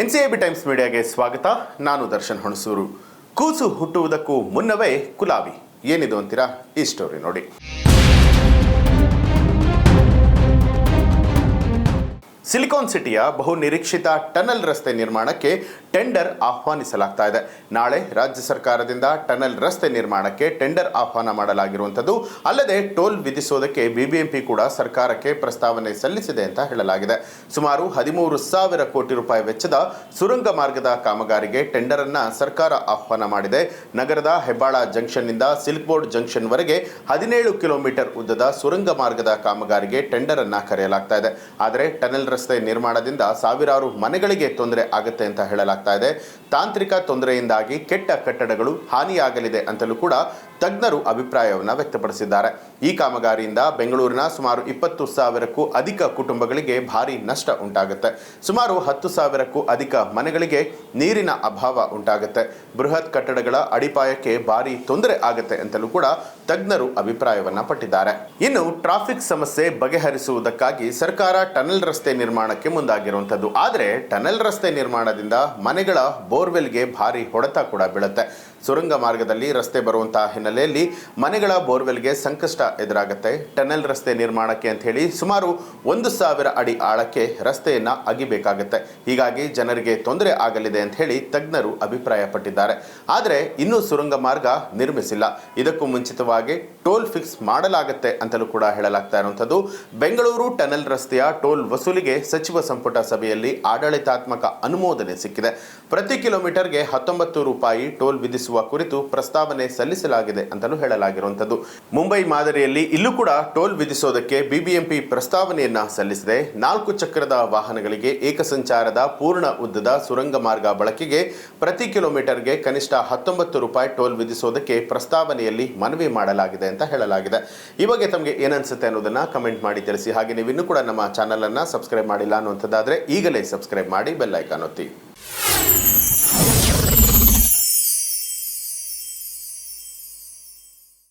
N C B times ಮೀಡಿಯಾಗೆ ಸ್ವಾಗತ. ನಾನು ದರ್ಶನ್ ಹುಣಸೂರು. ಕೂಸು ಹುಟ್ಟುವುದಕ್ಕೂ ಮುನ್ನವೇ ಕುಲಾವಿ. ಏನಿದು ಅಂತೀರಾ? ಈ ಸ್ಟೋರಿ ನೋಡಿ. ಸಿಲಿಕಾನ್ ಸಿಟಿಯ ಬಹು ನಿರೀಕ್ಷಿತ ಟನಲ್ ರಸ್ತೆ ನಿರ್ಮಾಣಕ್ಕೆ ಟೆಂಡರ್ ಆಹ್ವಾನಿಸಲಾಗ್ತಾ ಇದೆ. ನಾಳೆ ರಾಜ್ಯ ಸರ್ಕಾರದಿಂದ ಟನಲ್ ರಸ್ತೆ ನಿರ್ಮಾಣಕ್ಕೆ ಟೆಂಡರ್ ಆಹ್ವಾನ ಮಾಡಲಾಗಿರುವಂಥದ್ದು. ಅಲ್ಲದೆ ಟೋಲ್ ವಿಧಿಸೋದಕ್ಕೆ ಬಿಬಿಎಂಪಿ ಕೂಡ ಸರ್ಕಾರಕ್ಕೆ ಪ್ರಸ್ತಾವನೆ ಸಲ್ಲಿಸಿದೆ ಅಂತ ಹೇಳಲಾಗಿದೆ. ಸುಮಾರು ಹದಿಮೂರು ಸಾವಿರ ಕೋಟಿ ರೂಪಾಯಿ ವೆಚ್ಚದ ಸುರಂಗ ಮಾರ್ಗದ ಕಾಮಗಾರಿಗೆ ಟೆಂಡರ್ ಅನ್ನ ಸರ್ಕಾರ ಆಹ್ವಾನ ಮಾಡಿದೆ. ನಗರದ ಹೆಬ್ಬಾಳ ಜಂಕ್ಷನ್ನಿಂದ ಸಿಲ್ಕ್ ಬೋರ್ಡ್ ಜಂಕ್ಷನ್ ವರೆಗೆ ಹದಿನೇಳು ಕಿಲೋಮೀಟರ್ ಉದ್ದದ ಸುರಂಗ ಮಾರ್ಗದ ಕಾಮಗಾರಿಗೆ ಟೆಂಡರ್ ಅನ್ನ ಕರೆಯಲಾಗ್ತಾ ಇದೆ. ಆದರೆ ಟನೆಲ್ ರಸ್ತೆ ನಿರ್ಮಾಣದಿಂದ ಸಾವಿರಾರು ಮನೆಗಳಿಗೆ ತೊಂದರೆ ಆಗುತ್ತೆ ಅಂತ ಹೇಳಲಾಗ್ತಾ ಇದೆ. ತಾಂತ್ರಿಕ ತೊಂದರೆಯಿಂದಾಗಿ ಕೆಟ್ಟ ಕಟ್ಟಡಗಳು ಹಾನಿಯಾಗಲಿದೆ ಅಂತಲೂ ಕೂಡ ತಜ್ಞರು ಅಭಿಪ್ರಾಯವನ್ನು ವ್ಯಕ್ತಪಡಿಸಿದ್ದಾರೆ. ಈ ಕಾಮಗಾರಿಯಿಂದ ಬೆಂಗಳೂರಿನ ಸುಮಾರು ಇಪ್ಪತ್ತು ಸಾವಿರಕ್ಕೂ ಅಧಿಕ ಕುಟುಂಬಗಳಿಗೆ ಭಾರಿ ನಷ್ಟ ಉಂಟಾಗುತ್ತೆ. ಸುಮಾರು ಹತ್ತು ಸಾವಿರಕ್ಕೂ ಅಧಿಕ ಮನೆಗಳಿಗೆ ನೀರಿನ ಅಭಾವ ಉಂಟಾಗುತ್ತೆ. ಬೃಹತ್ ಕಟ್ಟಡಗಳ ಅಡಿಪಾಯಕ್ಕೆ ಭಾರಿ ತೊಂದರೆ ಆಗುತ್ತೆ ಅಂತಲೂ ಕೂಡ ತಜ್ಞರು ಅಭಿಪ್ರಾಯವನ್ನ ಪಟ್ಟಿದ್ದಾರೆ. ಇನ್ನು ಟ್ರಾಫಿಕ್ ಸಮಸ್ಯೆ ಬಗೆಹರಿಸುವುದಕ್ಕಾಗಿ ಸರ್ಕಾರ ಟನಲ್ ರಸ್ತೆ ನಿರ್ಮಾಣಕ್ಕೆ ಮುಂದಾಗಿರುವಂಥದ್ದು. ಆದರೆ ಟನಲ್ ರಸ್ತೆ ನಿರ್ಮಾಣದಿಂದ ಮನೆಗಳ ಬೋರ್ವೆಲ್ಗೆ ಭಾರಿ ಹೊಡೆತ ಕೂಡ ಬೀಳುತ್ತೆ. ಸುರಂಗ ಮಾರ್ಗದಲ್ಲಿ ರಸ್ತೆ ಬರುವಂತಹ ಹಿನ್ನೆಲೆಯಲ್ಲಿ ಮನೆಗಳ ಬೋರ್ವೆಲ್ಗೆ ಸಂಕಷ್ಟ ಎದುರಾಗುತ್ತೆ. ಟನಲ್ ರಸ್ತೆ ನಿರ್ಮಾಣಕ್ಕೆ ಅಂತ ಹೇಳಿ ಸುಮಾರು ಒಂದು ಸಾವಿರ ಅಡಿ ಆಳಕ್ಕೆ ರಸ್ತೆಯನ್ನ ಅಗಿಬೇಕಾಗುತ್ತೆ. ಹೀಗಾಗಿ ಜನರಿಗೆ ತೊಂದರೆ ಆಗಲಿದೆ ಅಂತ ಹೇಳಿ ತಜ್ಞರು ಅಭಿಪ್ರಾಯಪಟ್ಟಿದ್ದಾರೆ. ಆದರೆ ಇನ್ನೂ ಸುರಂಗ ಮಾರ್ಗ ನಿರ್ಮಿಸಿಲ್ಲ. ಇದಕ್ಕೂ ಮುಂಚಿತವಾಗಿ ಟೋಲ್ ಫಿಕ್ಸ್ ಮಾಡಲಾಗುತ್ತೆ ಅಂತಲೂ ಕೂಡ ಹೇಳಲಾಗ್ತಾ ಇರುವಂಥದ್ದು. ಬೆಂಗಳೂರು ಟನಲ್ ರಸ್ತೆಯ ಟೋಲ್ ವಸೂಲಿಗೆ ಸಚಿವ ಸಂಪುಟ ಸಭೆಯಲ್ಲಿ ಆಡಳಿತಾತ್ಮಕ ಅನುಮೋದನೆ ಸಿಕ್ಕಿದೆ. ಪ್ರತಿ ಕಿಲೋಮೀಟರ್ಗೆ ಹತ್ತೊಂಬತ್ತು ರೂಪಾಯಿ ಟೋಲ್ ವಿಧಿಸುವ ಕುರಿತು ಪ್ರಸ್ತಾವನೆ ಸಲ್ಲಿಸಲಾಗಿದೆ ಅಂತಲೂ ಹೇಳಲಾಗಿರುವಂಥದ್ದು. ಮುಂಬೈ ಮಾದರಿಯಲ್ಲಿ ಇಲ್ಲೂ ಕೂಡ ಟೋಲ್ ವಿಧಿಸೋದಕ್ಕೆ ಬಿಬಿಎಂಪಿ ಪ್ರಸ್ತಾವನೆಯನ್ನ ಸಲ್ಲಿಸಿದೆ. ನಾಲ್ಕು ಚಕ್ರದ ವಾಹನಗಳಿಗೆ ಏಕಸಂಚಾರದ ಪೂರ್ಣ ಉದ್ದದ ಸುರಂಗ ಮಾರ್ಗ ಬಳಕೆಗೆ ಪ್ರತಿ ಕಿಲೋಮೀಟರ್ಗೆ ಕನಿಷ್ಠ ಹತ್ತೊಂಬತ್ತು ರೂಪಾಯಿ ಟೋಲ್ ವಿಧಿಸೋದಕ್ಕೆ ಪ್ರಸ್ತಾವನೆಯಲ್ಲಿ ಮನವಿ ಮಾಡಲಾಗಿದೆ ಅಂತ ಹೇಳಲಾಗಿದೆ. ಈ ಬಗ್ಗೆ ತಮಗೆ ಏನನ್ಸುತ್ತೆ ಅನ್ನೋದನ್ನ ಕಮೆಂಟ್ ಮಾಡಿ ತಿಳಿಸಿ. ಹಾಗೆ ನೀವು ಇನ್ನೂ ಕೂಡ ನಮ್ಮ ಚಾನಲ್ ಅನ್ನ ಸಬ್ಸ್ಕ್ರೈಬ್ ಮಾಡಿಲ್ಲ ಅನ್ನುವಂಥದ್ದಾದರೆ ಈಗಲೇ ಸಬ್ಸ್ಕ್ರೈಬ್ ಮಾಡಿ ಬೆಲ್ಲೈಕಾನ್ ಒತ್ತಿ.